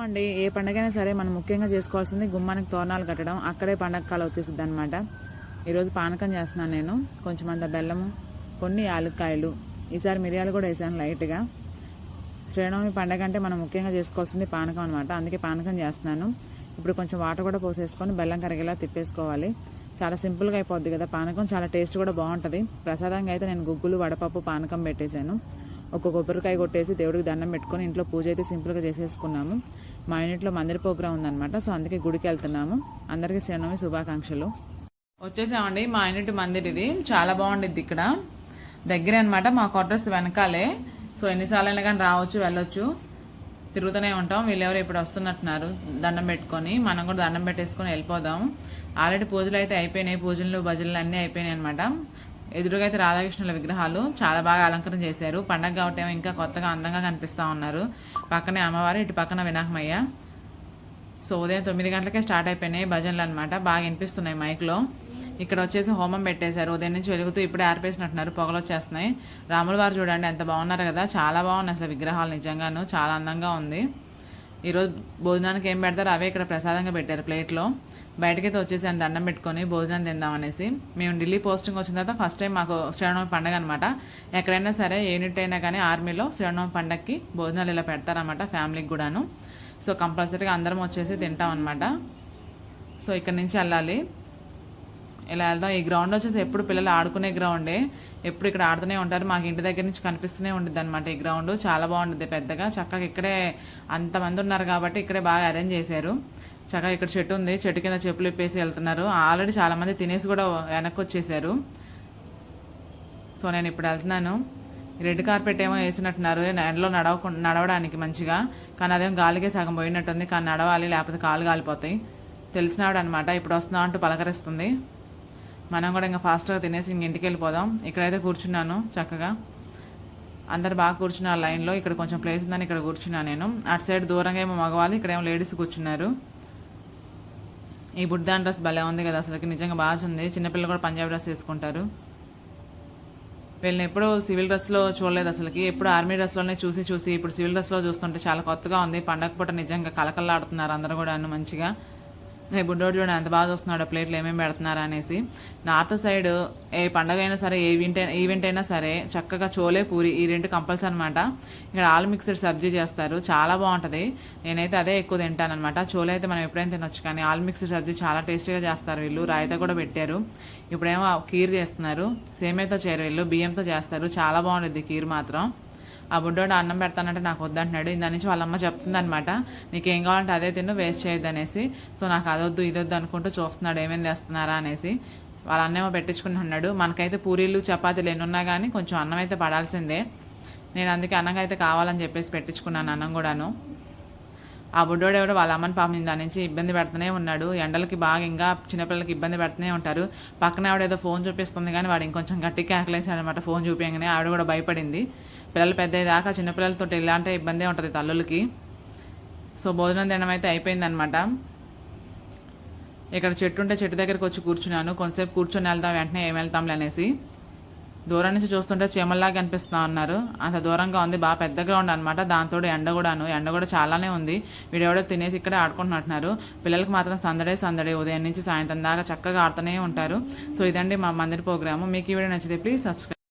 అండి ఏ పండగైనా సరే మనం ముఖ్యంగా చేసుకోవాల్సింది గుమ్మానికి తోరణాలు కట్టడం. అక్కడే పండగ కాలం వచ్చేసిద్ది అనమాట ఈరోజు పానకం చేస్తున్నాను నేను. కొంచెం అంత బెల్లము కొన్ని యాలక్కాయలు. ఈసారి మిరియాలు కూడా వేసాను లైట్గా. శ్రీనవమి పండగ అంటే మనం ముఖ్యంగా చేసుకోవాల్సింది పానకం అనమాట అందుకే పానకం చేస్తున్నాను. ఇప్పుడు కొంచెం వాటర్ కూడా పోసేసుకొని బెల్లం కరిగేలా తిప్పేసుకోవాలి. చాలా సింపుల్గా అయిపోద్ది కదా. పానకం చాలా టేస్ట్ కూడా బాగుంటుంది. ప్రసాదంగా అయితే నేను గుగ్గులు వడపప్పు పానకం పెట్టేశాను. ఒక కొబ్బరికాయ కొట్టేసి దేవుడికి దండం పెట్టుకొని ఇంట్లో పూజ అయితే సింపుల్గా చేసేసుకున్నాము. మా యూనిట్లో మందిర ప్రోగ్రామ్ ఉందన్నమాట సో అందుకే గుడికి వెళ్తున్నాము. అందరికీ శ్రీనవమి శుభాకాంక్షలు. వచ్చేసామండి మా యూనిట్ మందిర్ ఇది చాలా బాగుండిద్ది ఇక్కడ. దగ్గరే అనమాట మా క్వార్టర్స్ వెనకాలే. సో ఎన్నిసార్లు అయినా కానీ రావచ్చు వెళ్ళొచ్చు. తిరుగుతూనే ఉంటాం. వీళ్ళెవరు ఇప్పుడు వస్తున్నట్టున్నారు దండం పెట్టుకొని. మనం కూడా దండం పెట్టేసుకొని వెళ్ళిపోదాం. ఆల్రెడీ పూజలు అయితే అయిపోయినాయి. పూజలు భజనలు అన్నీ అయిపోయినాయి అనమాట ఎదురుగా అయితే రాధాకృష్ణుల విగ్రహాలు చాలా బాగా అలంకరణ చేశారు. పండగ కాబట్టి ఏమో ఇంకా కొత్తగా అందంగా కనిపిస్తూ ఉన్నారు. పక్కనే అమ్మవారు ఇటు పక్కన వినాయకమయ్య. సో ఉదయం తొమ్మిది గంటలకే స్టార్ట్ అయిపోయినాయి భజనలు అనమాట బాగా వినిపిస్తున్నాయి మైక్లో. ఇక్కడ వచ్చేసి హోమం పెట్టేశారు. ఉదయం నుంచి వెలుగుతూ ఇప్పుడే ఆర్పేసినట్టున్నారు. పొగలు వచ్చేస్తున్నాయి. రాముల వారు చూడండి ఎంత బాగున్నారు కదా. చాలా బాగున్నాయి అసలు విగ్రహాలు నిజంగాను. చాలా అందంగా ఉంది. ఈరోజు భోజనానికి ఏం పెడతారు అవే ఇక్కడ ప్రసాదంగా పెట్టారు ప్లేట్లో. బయటకైతే వచ్చేసాను దండం పెట్టుకొని భోజనం తిందాం అనేసి. మేము ఢిల్లీ పోస్టింగ్ వచ్చిన తర్వాత ఫస్ట్ టైం మాకు శ్రీరామనవమి పండగ అనమాట ఎక్కడైనా సరే యూనిట్ అయినా కానీ ఆర్మీలో శ్రీరామనవమి పండగకి భోజనాలు ఇలా పెడతారనమాట ఫ్యామిలీకి కూడాను. సో కంపల్సరీగా అందరం వచ్చేసి తింటాం అనమాట సో ఇక్కడ నుంచి వెళ్ళాలి. ఇలా వెళ్దాం? ఈ గ్రౌండ్ వచ్చేసి ఎప్పుడు పిల్లలు ఆడుకునే గ్రౌండే ఎప్పుడు ఇక్కడ ఆడుతూనే ఉంటారు. మాకు ఇంటి దగ్గర నుంచి కనిపిస్తూనే ఉంటుంది అనమాట ఈ గ్రౌండ్ చాలా బాగుంటుంది పెద్దగా. చక్కగా ఇక్కడే అంతమంది ఉన్నారు కాబట్టి ఇక్కడే బాగా అరేంజ్ చేశారు. చక్కగా ఇక్కడ చెట్టు ఉంది. చెట్టు కింద చెప్పులు ఇప్పేసి వెళ్తున్నారు. ఆల్రెడీ చాలామంది తినేసి కూడా వెనక్కి వచ్చేసారు. సో నేను ఇప్పుడు వెళ్తున్నాను. రెడ్ కార్పెట్ ఏమో వేసినట్టున్నారు. ఎండలో నడవకు నడవడానికి మంచిగా. కానీ అదేం గాలికే సగం పోయినట్టుంది. కానీ నడవాలి. లేకపోతే కాలు కాలిపోతాయి. తెలిసినాడు అనమాట ఇప్పుడు వస్తున్నావు అంటూ పలకరిస్తుంది. మనం కూడా ఇంకా ఫాస్ట్గా తినేసి ఇంక ఇంటికి వెళ్ళిపోదాం ఇక్కడైతే కూర్చున్నాను చక్కగా. అందరు బాగా కూర్చున్నారు లైన్లో ఇక్కడ కొంచెం ప్లేస్ ఉందని ఇక్కడ కూర్చున్నాను నేను. అటు సైడ్ దూరంగా ఏమో మగవాళ్ళు ఇక్కడేమో లేడీస్ కూర్చున్నారు. ఈ బుడ్డా డ్రెస్ భలే ఉంది కదా అసలుకి. నిజంగా బాగా ఉంది చిన్నపిల్లలు కూడా పంజాబీ డ్రెస్ వేసుకుంటారు. వీళ్ళని ఎప్పుడు సివిల్ డ్రెస్లో చూడలేదు అసలుకి. ఎప్పుడు ఆర్మీ డ్రెస్లోనే చూసి చూసి ఇప్పుడు సివిల్ డ్రెస్లో చూస్తుంటే చాలా కొత్తగా ఉంది. పండగ పూట నిజంగా కలకల్లాడుతున్నారు అందరూ కూడా మంచిగా. నేను బుడ్డోడు చూడండి ఎంత బాగా చూస్తున్నాడు ప్లేట్లు ఏమేమి పెడుతున్నారా అనేసి. నార్త్ సైడ్ ఏ పండగ అయినా సరే ఏ ఈవెంట్ ఈవెంట్ అయినా సరే చక్కగా చోలే పూరి ఈ రెండు కంపల్సరీ అనమాట ఇక్కడ ఆల్ మిక్స్డ్ సబ్జీ చేస్తారు చాలా బాగుంటుంది. నేనైతే అదే ఎక్కువ తింటాను అనమాట చోలే అయితే మనం ఎప్పుడైనా తినొచ్చు కానీ ఆల్ మిక్స్డ్ సబ్జీ చాలా టేస్టీగా చేస్తారు వీళ్ళు. రాయితా కూడా పెట్టారు. ఇప్పుడేమో కీర్ చేస్తున్నారు సేమేతో చేయరు వీళ్ళు బియ్యంతో చేస్తారు. చాలా బాగుంటుంది కీర్ మాత్రం. ఆ బుడ్డోడు అన్నం పెడతానంటే నాకు వద్దంటున్నాడు. ఇందా నుంచి వాళ్ళమ్మ చెప్తుంది అనమాట నీకేం కావాలంటే అదే తిన్ను వేస్ట్ చేయొద్దు అనేసి సో నాకు అదొద్దు ఇదొద్దు అనుకుంటూ చూస్తున్నాడు ఏమేమి తెస్తున్నారా అనేసి. వాళ్ళ అన్నేమో పెట్టించుకుంటున్నాడు మనకైతే పూరీలు చపాతీలు ఎన్ని ఉన్నా కానీ కొంచెం అన్నం అయితే పడాల్సిందే. నేను అందుకే అన్నం అయితే కావాలని చెప్పేసి పెట్టించుకున్నాను అన్నం కూడాను. ఆ బుడ్డోడు ఎవడో వాళ్ళ అమ్మని పాపం దాని నుంచి ఇబ్బంది పెడుతూనే ఉన్నాడు. ఎండలకి బాగా ఇంకా చిన్నపిల్లలకి ఇబ్బంది పెడుతూనే ఉంటారు. పక్కన ఆవిడ ఏదో ఫోన్ చూపిస్తుంది కానీ వాడు ఇంకొంచెం గట్టిగా ఆకలేసాడు అనమాట ఫోన్ చూపించగానే ఆవిడ కూడా భయపడింది. పిల్లలు పెద్ద దాకా చిన్నపిల్లలతో ఇలాంటి ఇబ్బందే ఉంటుంది తల్లులకి. సో భోజనం తినడం అయితే అయిపోయిందనమాట ఇక్కడ చెట్టు ఉంటే చెట్టు దగ్గరికి వచ్చి కూర్చున్నాను. కొంతసేపు కూర్చొని వెళ్దాం వెంటనే ఏం వెళ్తాంలే అనేసి. దూరం నుంచి చూస్తుంటే చీమల్లాగా కనిపిస్తా ఉన్నారు. అంత దూరంగా ఉంది బాగా పెద్ద గ్రౌండ్ అనమాట దాంతో ఎండ కూడాను ఎండ కూడా చాలానే ఉంది. వీడెవడో తినేసి ఇక్కడే ఆడుకుంటున్నట్టున్నారు. పిల్లలకి మాత్రం సందడే సందడే ఉదయం నుంచి సాయంత్రం దాకా చక్కగా ఆడుతూనే ఉంటారు. సో ఇదండి మా మందిర ప్రోగ్రాము. మీకు ఈ వీడియో నచ్చితే ప్లీజ్ సబ్స్క్రైబ్